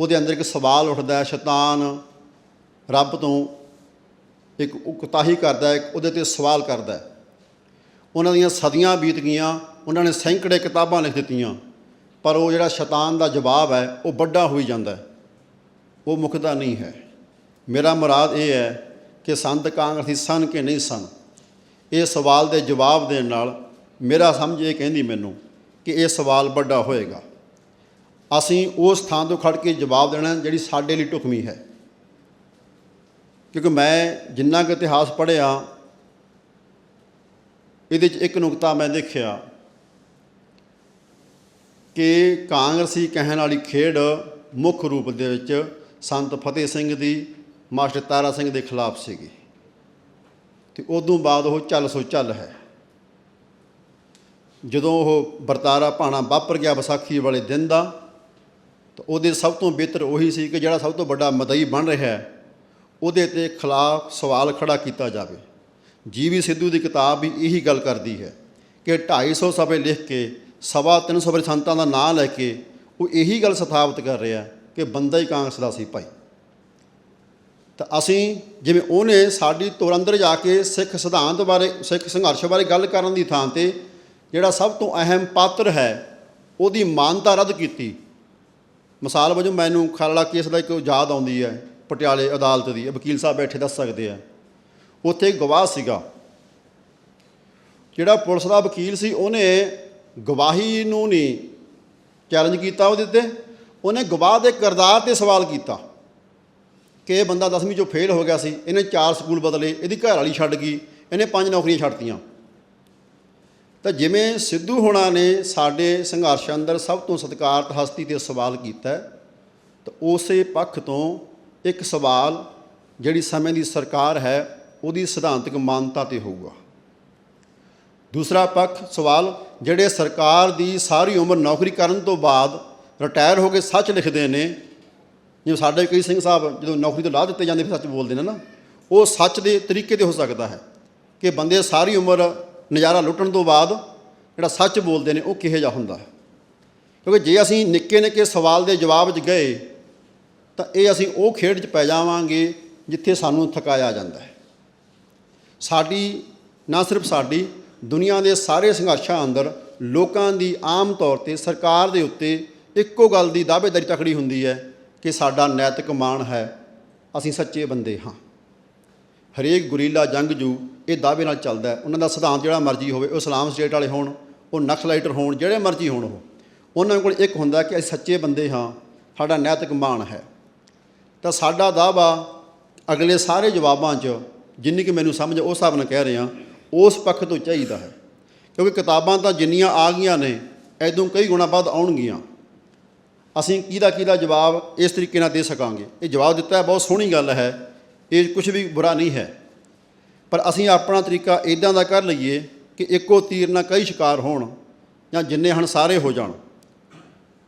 ਉਹਦੇ ਅੰਦਰ ਇੱਕ ਸਵਾਲ ਉੱਠਦਾ ਹੈ, ਸ਼ੈਤਾਨ ਰੱਬ ਤੋਂ ਇੱਕ ਉਕਤਾਹੀ ਕਰਦਾ ਹੈ ਉਹਦੇ ਤੇ ਸਵਾਲ ਕਰਦਾ ਹੈ। ਉਹਨਾਂ ਦੀਆਂ ਸਦੀਆਂ ਬੀਤ ਗਈਆਂ, ਉਹਨਾਂ ਨੇ ਸੈਂਕੜੇ ਕਿਤਾਬਾਂ ਲਿਖ ਦਿੱਤੀਆਂ, ਪਰ ਉਹ ਜਿਹੜਾ ਸ਼ੈਤਾਨ ਦਾ ਜਵਾਬ ਹੈ, ਉਹ ਵੱਡਾ ਹੋਈ ਜਾਂਦਾ ਹੈ। ਉਹ ਮੁੱਕਦਾ ਨਹੀਂ ਹੈ। ਮੇਰਾ ਮੁਰਾਦ ਇਹ ਹੈ ਕਿ ਸੰਤ ਕਾਂਗਰਸੀ ਸਨ ਕਿ ਨਹੀਂ ਸਨ? ਇਹ ਸਵਾਲ ਦੇ ਜਵਾਬ ਦੇਣ ਨਾਲ ਮੇਰਾ ਸਮਝ ਇਹ ਕਹਿੰਦੀ ਮੈਨੂੰ ਕਿ ਇਹ ਸਵਾਲ ਵੱਡਾ ਹੋਏਗਾ। ਅਸੀਂ ਉਸ ਥਾਂ ਤੋਂ ਖੜ ਕੇ ਜਵਾਬ ਦੇਣਾ ਜਿਹੜੀ ਸਾਡੇ ਲਈ ਢੁਕਵੀਂ ਹੈ। ਕਿਉਂਕਿ ਮੈਂ ਜਿੰਨਾ ਕੁ ਇਤਿਹਾਸ ਪੜ੍ਹਿਆ, ਇਹਦੇ 'ਚ ਇੱਕ ਨੁਕਤਾ ਮੈਂ ਦੇਖਿਆ ਕਿ ਕਾਂਗਰਸੀ ਕਹਿਣ ਵਾਲੀ ਖੇਡ ਮੁੱਖ ਰੂਪ ਦੇ ਵਿੱਚ ਸੰਤ ਫਤਿਹ ਸਿੰਘ ਦੀ, ਮਾਸਟਰ ਤਾਰਾ ਸਿੰਘ ਦੇ ਖਿਲਾਫ ਸੀਗੀ। ਤੇ ਉਦੋਂ ਬਾਅਦ ਉਹ ਚੱਲ ਸੋ ਚੱਲ ਹੈ। ਜਦੋਂ ਉਹ ਵਰਤਾਰਾ ਭਾਣਾ ਵਾਪਰ ਗਿਆ ਵਿਸਾਖੀ ਵਾਲੇ ਦਿਨ ਦਾ, ਤਾਂ ਉਹਦੇ ਸਭ ਤੋਂ ਬਿਹਤਰ ਉਹੀ ਸੀ ਕਿ ਜਿਹੜਾ ਸਭ ਤੋਂ ਵੱਡਾ ਮਦਈ ਬਣ ਰਿਹਾ ਹੈ, ਉਹਦੇ ਤੇ ਖਿਲਾਫ ਸਵਾਲ ਖੜਾ ਕੀਤਾ ਜਾਵੇ। ਜੀਵੀ ਸਿੱਧੂ ਦੀ ਕਿਤਾਬ ਵੀ ਇਹੀ ਗੱਲ ਕਰਦੀ ਹੈ ਕਿ 250 ਸਫੇ ਲਿਖ ਕੇ, ਸਵਾ 300 ਸਫੇ ਸੰਤਾਂ ਦਾ ਨਾਂ ਲੈ ਕੇ ਉਹ ਇਹੀ ਗੱਲ ਸਥਾਪਿਤ ਕਰ ਰਿਹਾ ਕਿ ਬੰਦਾ ਹੀ ਕਾਂਗਰਸ ਦਾ ਸੀ ਭਾਈ। ਤਾਂ ਅਸੀਂ ਜਿਵੇਂ ਉਹਨੇ ਸਾਡੀ ਤੁਰ ਅੰਦਰ ਜਾ ਕੇ ਸਿੱਖ ਸਿਧਾਂਤ ਬਾਰੇ, ਸਿੱਖ ਸੰਘਰਸ਼ ਬਾਰੇ ਗੱਲ ਕਰਨ ਦੀ ਥਾਂ ਤੇ ਜਿਹੜਾ ਸਭ ਤੋਂ ਅਹਿਮ ਪਾਤਰ ਹੈ, ਉਹਦੀ ਮਾਨਤਾ ਰੱਦ ਕੀਤੀ। ਮਿਸਾਲ ਵਜੋਂ ਮੈਨੂੰ ਖਾਲੜਾ ਕੇਸ ਦਾ ਇੱਕ ਯਾਦ ਆਉਂਦੀ ਹੈ, ਪਟਿਆਲੇ ਅਦਾਲਤ ਦੀ। ਵਕੀਲ ਸਾਹਿਬ ਬੈਠੇ ਦੱਸ ਸਕਦੇ ਆ। ਉੱਥੇ ਗਵਾਹ ਸੀਗਾ। ਜਿਹੜਾ ਪੁਲਿਸ ਦਾ ਵਕੀਲ ਸੀ, ਉਹਨੇ ਗਵਾਹੀ ਨੂੰ ਨਹੀਂ ਚੈਲੰਜ ਕੀਤਾ ਉਹਦੇ ਤੇ ਉਹਨੇ ਗਵਾਹ ਦੇ ਕਿਰਦਾਰ ਤੇ ਸਵਾਲ ਕੀਤਾ ਕਿ ਇਹ ਬੰਦਾ 10ਵੀਂ ਚੋਂ ਫੇਲ ਹੋ ਗਿਆ ਸੀ। ਇਹਨੇ ਚਾਰ ਸਕੂਲ ਬਦਲੇ, ਇਹਦੀ ਘਰ ਵਾਲੀ ਛੱਡ ਗਈ। ਇਹਨੇ ਪੰਜ ਨੌਕਰੀਆਂ ਛੱਡਤੀਆਂ ਤਾਂ ਜਿਵੇਂ ਸਿੱਧੂ ਹੋਣਾ ਨੇ ਸਾਡੇ ਸੰਘਰਸ਼ ਅੰਦਰ ਸਭ ਤੋਂ ਸਤਿਕਾਰਤ ਹਸਤੀ ਤੇ ਸਵਾਲ ਕੀਤਾ ਤਾਂ ਉਸੇ ਪੱਖ ਤੋਂ ਇੱਕ ਸਵਾਲ ਜਿਹੜੀ ਸਮੇਂ ਦੀ ਸਰਕਾਰ ਹੈ, ਉਹਦੀ ਸਿਧਾਂਤਕ ਮਾਨਤਾ ਤੇ ਹੋਊਗਾ। ਦੂਸਰਾ ਪੱਖ ਸਵਾਲ, ਜਿਹੜੇ ਸਰਕਾਰ ਦੀ ਸਾਰੀ ਉਮਰ ਨੌਕਰੀ ਕਰਨ ਤੋਂ ਬਾਅਦ ਰਿਟਾਇਰ ਹੋ ਕੇ ਸੱਚ ਲਿਖਦੇ ਨੇ, ਜਿਵੇਂ ਸਾਡੇ ਕਈ ਸਿੰਘ ਸਾਹਿਬ ਜਦੋਂ ਨੌਕਰੀ ਤੋਂ ਲਾ ਦਿੱਤੇ ਜਾਂਦੇ, ਫਿਰ ਸੱਚ ਬੋਲਦੇ ਨੇ ਨਾ, ਉਹ ਸੱਚ ਦੇ ਤਰੀਕੇ ਤੇ ਹੋ ਸਕਦਾ ਹੈ ਕਿ ਬੰਦੇ ਸਾਰੀ ਉਮਰ ਨਜ਼ਾਰਾ ਲੁੱਟਣ ਤੋਂ ਬਾਅਦ ਜਿਹੜਾ ਸੱਚ ਬੋਲਦੇ ਨੇ ਉਹ ਕਿਹੋ ਜਿਹਾ ਹੁੰਦਾ? ਹੈ ਕਿਉਂਕਿ ਜੇ ਅਸੀਂ ਨਿੱਕੇ ਨਿੱਕੇ ਸਵਾਲ ਦੇ ਜਵਾਬ 'ਚ ਗਏ, ਤਾਂ ਇਹ ਅਸੀਂ ਉਹ ਖੇਡ 'ਚ ਪੈ ਜਾਵਾਂਗੇ ਜਿੱਥੇ ਸਾਨੂੰ ਥਕਾਇਆ ਜਾਂਦਾ ਹੈ। ਸਾਡੀ, ਨਾ ਸਿਰਫ ਸਾਡੀ, ਦੁਨੀਆ ਦੇ ਸਾਰੇ ਸੰਘਰਸ਼ਾਂ ਅੰਦਰ ਲੋਕਾਂ ਦੀ ਆਮ ਤੌਰ ਤੇ ਸਰਕਾਰ ਦੇ ਉੱਤੇ ਇੱਕੋ ਗੱਲ ਦੀ ਦਾਅਵੇਦਾਰੀ ਤਕੜੀ ਹੁੰਦੀ ਹੈ ਕਿ ਸਾਡਾ ਨੈਤਿਕ ਮਾਣ ਹੈ, ਅਸੀਂ ਸੱਚੇ ਬੰਦੇ ਹਾਂ। ਹਰੇਕ ਗੁਰੀਲਾ ਜੰਗਜੂ ਇਹ ਦਾਅਵੇ ਨਾਲ ਚੱਲਦਾ ਉਹਨਾਂ ਦਾ ਸਿਧਾਂਤ ਜਿਹੜਾ ਮਰਜ਼ੀ ਹੋਵੇ, ਉਹ ਇਸਲਾਮ ਸਟੇਟ ਵਾਲੇ ਹੋਣ, ਉਹ ਨਕਸਲਾਈਟਰ ਹੋਣ, ਜਿਹੜੇ ਮਰਜ਼ੀ ਹੋਣ ਉਹ। ਉਹਨਾਂ ਕੋਲ ਇੱਕ ਹੁੰਦਾ ਕਿ ਅਸੀਂ ਸੱਚੇ ਬੰਦੇ ਹਾਂ, ਸਾਡਾ ਨੈਤਿਕ ਮਾਣ ਹੈ। ਤਾਂ ਸਾਡਾ ਦਾਅਵਾ ਅਗਲੇ ਸਾਰੇ ਜਵਾਬਾਂ 'ਚ, ਜਿੰਨੀ ਕਿ ਮੈਨੂੰ ਸਮਝ ਉਸ ਹਿਸਾਬ ਨਾਲ ਕਹਿ ਰਿਹਾ, ਉਸ ਪੱਖ ਤੋਂ ਚਾਹੀਦਾ ਹੈ। ਕਿਉਂਕਿ ਕਿਤਾਬਾਂ ਤਾਂ ਜਿੰਨੀਆਂ ਆ ਗਈਆਂ ਨੇ, ਐਦੋਂ ਕਈ ਗੁਣਾ ਬਾਅਦ ਆਉਣਗੀਆਂ। ਅਸੀਂ ਕਿਹਦਾ ਕਿਹਦਾ ਜਵਾਬ ਇਸ ਤਰੀਕੇ ਨਾਲ ਦੇ ਸਕਾਂਗੇ? ਇਹ ਜਵਾਬ ਦਿੱਤਾ ਬਹੁਤ ਸੋਹਣੀ ਗੱਲ ਹੈ। ਇਹ ਕੁਝ ਵੀ ਬੁਰਾ ਨਹੀਂ ਹੈ। ਪਰ ਅਸੀਂ ਆਪਣਾ ਤਰੀਕਾ ਇਦਾਂ ਦਾ ਕਰ ਲਈਏ ਕਿ ਇੱਕੋ ਤੀਰ ਨਾਲ ਕਈ ਸ਼ਿਕਾਰ ਹੋਣ ਜਾਂ ਜਿੰਨੇ ਹਨ ਸਾਰੇ ਹੋ ਜਾਣ।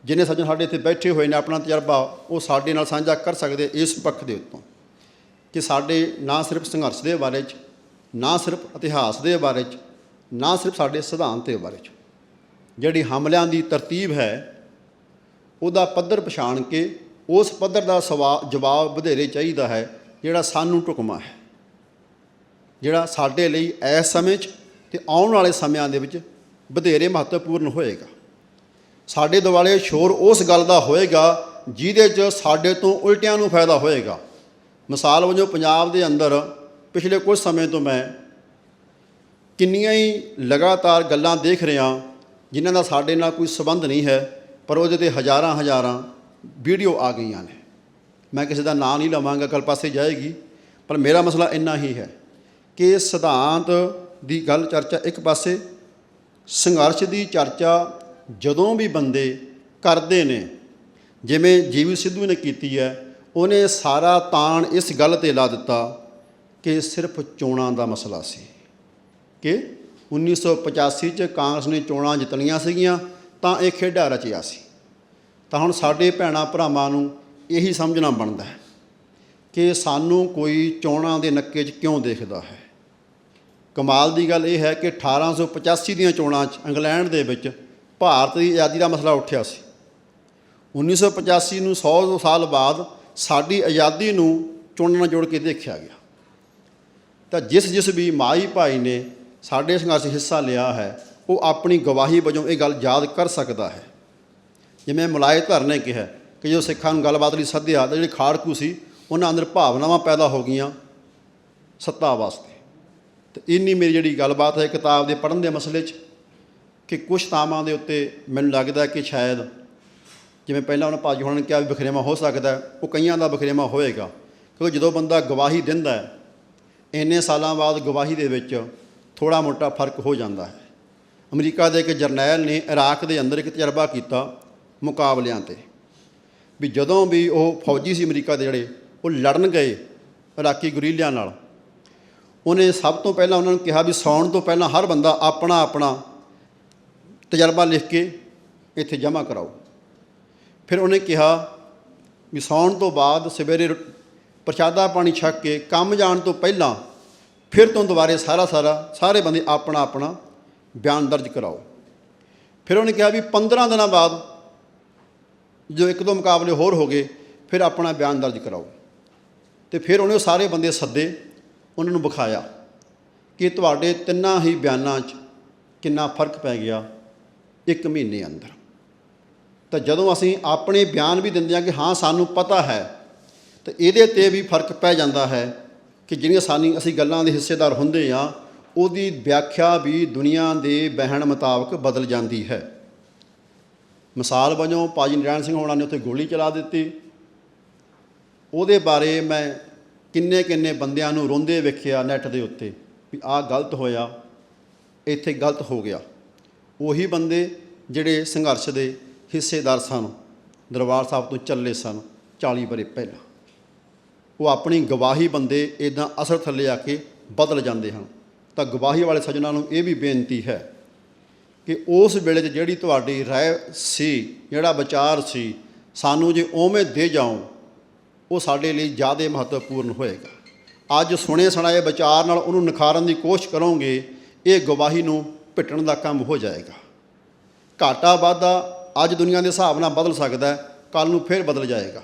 ਜਿੰਨੇ ਸੱਜਣ ਸਾਡੇ ਇੱਥੇ ਬੈਠੇ ਹੋਏ ਨੇ, ਆਪਣਾ ਤਜਰਬਾ ਉਹ ਸਾਡੇ ਨਾਲ ਸਾਂਝਾ ਕਰ ਸਕਦੇ ਇਸ ਪੱਖ ਦੇ ਉੱਤੋਂ ਕਿ ਸਾਡੇ ਨਾ ਸਿਰਫ ਸੰਘਰਸ਼ ਦੇ ਬਾਰੇ 'ਚ, ਨਾ ਸਿਰਫ ਇਤਿਹਾਸ ਦੇ ਬਾਰੇ 'ਚ, ਨਾ ਸਿਰਫ ਸਾਡੇ ਸਿਧਾਂਤ ਦੇ ਬਾਰੇ 'ਚ। ਜਿਹੜੀ ਹਮਲਿਆਂ ਦੀ ਤਰਤੀਬ ਹੈ, ਉਹਦਾ ਪੱਧਰ ਪਛਾਣ ਕੇ ਉਸ ਪੱਧਰ ਦਾ ਸਵਾ ਜਵਾਬ ਵਧੇਰੇ ਚਾਹੀਦਾ ਹੈ। ਜਿਹੜਾ ਸਾਨੂੰ ਢੁਕਮਾ ਹੈ, ਜਿਹੜਾ ਸਾਡੇ ਲਈ ਇਸ ਸਮੇਂ 'ਚ ਤੇ ਆਉਣ ਵਾਲੇ ਸਮਿਆਂ ਦੇ ਵਿੱਚ ਵਧੇਰੇ ਮਹੱਤਵਪੂਰਨ ਹੋਏਗਾ। ਸਾਡੇ ਦੁਆਲੇ ਸ਼ੋਰ ਉਸ ਗੱਲ ਦਾ ਹੋਏਗਾ ਜਿਹਦੇ 'ਚ ਸਾਡੇ ਤੋਂ ਉਲਟਿਆਂ ਨੂੰ ਫਾਇਦਾ ਹੋਏਗਾ। ਮਿਸਾਲ ਵਜੋਂ ਪੰਜਾਬ ਦੇ ਅੰਦਰ ਪਿਛਲੇ ਕੁਝ ਸਮੇਂ ਤੋਂ ਮੈਂ ਕਿੰਨੀਆਂ ਹੀ ਲਗਾਤਾਰ ਗੱਲਾਂ ਦੇਖ ਰਿਹਾ ਜਿਨ੍ਹਾਂ ਦਾ ਸਾਡੇ ਨਾਲ ਕੋਈ ਸਬੰਧ ਨਹੀਂ ਹੈ, ਪਰ ਉਹਦੇ ਤੇ ਹਜ਼ਾਰਾਂ ਹਜ਼ਾਰਾਂ ਵੀਡੀਓ ਆ ਗਈਆਂ ਨੇ। ਮੈਂ ਕਿਸੇ ਦਾ ਨਾਂ ਨਹੀਂ ਲਵਾਂਗਾ ਕੱਲ ਪਾਸੇ ਜਾਏਗੀ। ਪਰ ਮੇਰਾ ਮਸਲਾ ਇੰਨਾ ਹੀ ਹੈ ਕਿ ਸਿਧਾਂਤ ਦੀ ਗੱਲ ਚਰਚਾ ਇੱਕ ਪਾਸੇ, ਸੰਘਰਸ਼ ਦੀ ਚਰਚਾ ਜਦੋਂ ਵੀ ਬੰਦੇ ਕਰਦੇ ਨੇ, ਜਿਵੇਂ ਜੀਵੀ ਸਿੱਧੂ ਨੇ ਕੀਤੀ ਹੈ, ਉਹਨੇ ਸਾਰਾ ਤਾਣ ਇਸ ਗੱਲ ਤੇ ਲਾ ਦਿੱਤਾ ਕਿ ਸਿਰਫ ਚੋਣਾਂ ਦਾ ਮਸਲਾ ਸੀ। ਕਿ 1985 ਚ ਕਾਂਗਰਸ ਨੇ ਚੋਣਾਂ ਜਿੱਤਣੀਆਂ ਸੀਗੀਆਂ, ਤਾਂ ਇਹ ਖੇਡਾ ਰਚਿਆ ਸੀ। ਤਾਂ ਹੁਣ ਸਾਡੇ ਭੈਣਾ ਭਰਾਵਾਂ ਨੂੰ ਇਹੀ ਸਮਝਣਾ ਬਣਦਾ ਹੈ ਕਿ ਸਾਨੂੰ ਕੋਈ ਚੋਣਾਂ ਦੇ ਨੱਕੇ 'ਚ ਕਿਉਂ ਦੇਖਦਾ ਹੈ? ਕਮਾਲ ਦੀ ਗੱਲ ਇਹ ਹੈ ਕਿ 1885 ਦੀਆਂ ਚੋਣਾਂ 'ਚ ਇੰਗਲੈਂਡ ਦੇ ਵਿੱਚ ਭਾਰਤ ਦੀ ਆਜ਼ਾਦੀ ਦਾ ਮਸਲਾ ਉੱਠਿਆ ਸੀ। 1985 ਨੂੰ 100 ਸਾਲ ਬਾਅਦ ਸਾਡੀ ਆਜ਼ਾਦੀ ਨੂੰ ਚੋਣਾਂ ਨਾਲ ਜੋੜ ਕੇ ਦੇਖਿਆ ਗਿਆ। ਤਾਂ ਜਿਸ ਜਿਸ ਵੀ ਮਾਈ ਭਾਈ ਨੇ ਸਾਡੇ ਸੰਘਰਸ਼ ਹਿੱਸਾ ਲਿਆ ਹੈ, ਉਹ ਆਪਣੀ ਗਵਾਹੀ ਵਜੋਂ ਇਹ ਗੱਲ ਯਾਦ ਕਰ ਸਕਦਾ ਹੈ। ਜਿਵੇਂ ਮਲਾਏ ਧਰ ਨੇ ਕਿਹਾ ਕਿ ਜਦੋਂ ਸਿੱਖਾਂ ਨੂੰ ਗੱਲਬਾਤ ਲਈ ਸੱਦਿਆ ਤਾਂ ਜਿਹੜੇ ਖਾੜਕੂ ਸੀ, ਉਹਨਾਂ ਅੰਦਰ ਭਾਵਨਾਵਾਂ ਪੈਦਾ ਹੋ ਗਈਆਂ ਸੱਤਾ ਵਾਸਤੇ। ਤੇ ਇੰਨੀ ਮੇਰੀ ਜਿਹੜੀ ਗੱਲਬਾਤ ਹੈ ਕਿਤਾਬ ਦੇ ਪੜ੍ਹਨ ਦੇ ਮਸਲੇ 'ਚ ਕਿ ਕੁਝ ਥਾਵਾਂ ਦੇ ਉੱਤੇ ਮੈਨੂੰ ਲੱਗਦਾ ਕਿ ਸ਼ਾਇਦ ਜਿਵੇਂ ਪਹਿਲਾਂ ਉਹਨਾਂ ਭਾਜੀ ਹੋਣਾ ਨੇ ਕਿਹਾ ਵੀ ਬਖਰੇਵਾ ਹੋ ਸਕਦਾ, ਉਹ ਕਈਆਂ ਦਾ ਬਖਰੇਵਾ ਹੋਏਗਾ। ਕਿਉਂਕਿ ਜਦੋਂ ਬੰਦਾ ਗਵਾਹੀ ਦਿੰਦਾ ਹੈ, ਇੰਨੇ ਸਾਲਾਂ ਬਾਅਦ ਗਵਾਹੀ ਦੇ ਵਿੱਚ ਥੋੜਾ ਮੋਟਾ ਫ਼ਰਕ ਹੋ ਜਾਂਦਾ ਹੈ। ਅਮਰੀਕਾ ਦੇ ਇੱਕ ਜਰਨੈਲ ਨੇ ਇਰਾਕ ਦੇ ਅੰਦਰ ਇੱਕ ਤਜਰਬਾ ਕੀਤਾ ਮੁਕਾਬਲਿਆਂ ਤੇ। ਵੀ ਜਦੋਂ ਵੀ ਉਹ ਫੌਜੀ ਸੀ ਅਮਰੀਕਾ ਦੇ ਜਿਹੜੇ, ਉਹ ਲੜਨ ਗਏ ਇਰਾਕੀ ਗੁਰੀਲਿਆਂ ਨਾਲ। ਉਹਨੇ ਸਭ ਤੋਂ ਪਹਿਲਾਂ ਉਹਨਾਂ ਨੂੰ ਕਿਹਾ ਵੀ ਸੌਣ ਤੋਂ ਪਹਿਲਾਂ ਹਰ ਬੰਦਾ ਆਪਣਾ ਆਪਣਾ ਤਜਰਬਾ ਲਿਖ ਕੇ ਇੱਥੇ ਜਮ੍ਹਾਂ ਕਰਾਓ। ਫਿਰ ਉਹਨੇ ਕਿਹਾ ਵੀ ਸੌਣ ਤੋਂ ਬਾਅਦ ਸਵੇਰੇ ਰੋ- ਪ੍ਰਸ਼ਾਦਾ ਪਾਣੀ ਛਕ ਕੇ ਕੰਮ ਜਾਣ ਤੋਂ ਪਹਿਲਾਂ ਫਿਰ ਤੋਂ ਦੁਬਾਰੇ ਸਾਰਾ ਸਾਰਾ ਸਾਰੇ ਬੰਦੇ ਆਪਣਾ ਆਪਣਾ ਬਿਆਨ ਦਰਜ ਕਰਾਓ। ਫਿਰ ਉਹਨੇ ਕਿਹਾ ਵੀ 15 ਦਿਨਾਂ ਬਾਅਦ ਜੋ ਇੱਕ ਦੋ ਮੁਕਾਬਲੇ ਹੋਰ ਹੋ ਗਏ, ਫਿਰ ਆਪਣਾ ਬਿਆਨ ਦਰਜ ਕਰਾਓ। ਤੇ ਫਿਰ ਉਹਨੇ ਸਾਰੇ ਬੰਦੇ ਸੱਦੇ, ਉਹਨਾਂ ਨੂੰ ਵਿਖਾਇਆ ਕਿ ਤੁਹਾਡੇ ਤਿੰਨਾਂ ਹੀ ਬਿਆਨਾਂ 'ਚ ਕਿੰਨਾ ਫ਼ਰਕ ਪੈ ਗਿਆ ਇੱਕ ਮਹੀਨੇ ਅੰਦਰ। ਤਾਂ ਜਦੋਂ ਅਸੀਂ ਆਪਣੇ ਬਿਆਨ ਵੀ ਦਿੰਦੇ ਹਾਂ ਕਿ ਹਾਂ, ਸਾਨੂੰ ਪਤਾ ਹੈ, ਤਾਂ ਇਹਦੇ ਤੇ ਵੀ ਫ਼ਰਕ ਪੈ ਜਾਂਦਾ ਹੈ ਕਿ ਜਿਹੜੀਆਂ ਸਾਨੀ ਅਸੀਂ ਗੱਲਾਂ ਦੇ ਹਿੱਸੇਦਾਰ ਹੁੰਦੇ ਆ ਉਹਦੀ ਵਿਆਖਿਆ ਵੀ ਦੁਨੀਆ ਦੇ ਬਹਿਣ ਮੁਤਾਬਕ ਬਦਲ ਜਾਂਦੀ ਹੈ। ਮਿਸਾਲ ਵਜੋਂ ਭਾਜੀ ਨਰਾਇਣ ਸਿੰਘ ਹੋਣਾ ਨੇ ਉੱਥੇ ਗੋਲੀ ਚਲਾ ਦਿੱਤੀ। ਉਹਦੇ ਬਾਰੇ ਮੈਂ ਕਿੰਨੇ ਕਿੰਨੇ ਬੰਦਿਆਂ ਨੂੰ ਰੋਂਦੇ ਵੇਖਿਆ ਨੈੱਟ ਦੇ ਉੱਤੇ ਵੀ ਆਹ ਗਲਤ ਹੋਇਆ, ਇੱਥੇ ਗਲਤ ਹੋ ਗਿਆ। ਉਹੀ ਬੰਦੇ ਜਿਹੜੇ ਸੰਘਰਸ਼ ਦੇ ਹਿੱਸੇਦਾਰ ਸਨ, ਦਰਬਾਰ ਸਾਹਿਬ ਤੋਂ ਚੱਲੇ ਸਨ 40 ਬਰੇ ਪਹਿਲਾਂ। ਉਹ ਆਪਣੀ ਗਵਾਹੀ ਬੰਦੇ ਇਦਾਂ ਅਸਰ ਥੱਲੇ ਆ ਕੇ ਬਦਲ ਜਾਂਦੇ ਹਨ। ਤਾਂ ਗਵਾਹੀ ਵਾਲੇ ਸੱਜਣਾ ਨੂੰ ਇਹ ਵੀ ਬੇਨਤੀ ਹੈ ਕਿ ਉਸ ਵੇਲੇ 'ਚ ਜਿਹੜੀ ਤੁਹਾਡੀ ਰਾਏ ਸੀ, ਜਿਹੜਾ ਵਿਚਾਰ ਸੀ, ਸਾਨੂੰ ਜੇ ਉਵੇਂ ਦੇ ਜਾਓ ਉਹ ਸਾਡੇ ਲਈ ਜ਼ਿਆਦਾ ਮਹੱਤਵਪੂਰਨ ਹੋਏਗਾ। ਅੱਜ ਸੁਣੇ ਸੁਣਾਏ ਵਿਚਾਰ ਨਾਲ ਉਹਨੂੰ ਨਿਖਾਰਨ ਦੀ ਕੋਸ਼ਿਸ਼ ਕਰੋਗੇ, ਇਹ ਗਵਾਹੀ ਨੂੰ ਪਿੱਟਣ ਦਾ ਕੰਮ ਹੋ ਜਾਏਗਾ। ਘਾਟਾ ਵਾਧਾ ਅੱਜ ਦੁਨੀਆ ਦੇ ਹਿਸਾਬ ਨਾਲ ਬਦਲ ਸਕਦਾ ਕੱਲ ਨੂੰ ਫਿਰ ਬਦਲ ਜਾਏਗਾ।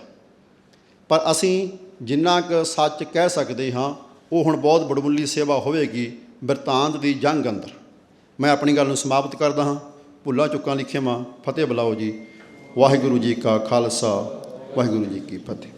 ਪਰ ਅਸੀਂ ਜਿੰਨਾ ਕੁ ਸੱਚ ਕਹਿ ਸਕਦੇ ਹਾਂ, ਉਹ ਹੁਣ ਬਹੁਤ ਬੜਮੁੱਲੀ ਸੇਵਾ ਹੋਵੇਗੀ, ਬਿਰਤਾਂਤ ਦੀ ਜੰਗ ਅੰਦਰ। ਮੈਂ ਆਪਣੀ ਗੱਲ ਨੂੰ ਸਮਾਪਤ ਕਰਦਾ ਹਾਂ। ਭੁੱਲਾਂ ਚੁੱਕਾਂ ਲਿਖੀਆਂ ਫਤਿਹ ਬੁਲਾਓ ਜੀ। ਵਾਹਿਗੁਰੂ ਜੀ ਕਾ ਖਾਲਸਾ, ਵਾਹਿਗੁਰੂ ਜੀ ਕੀ ਫਤਿਹ।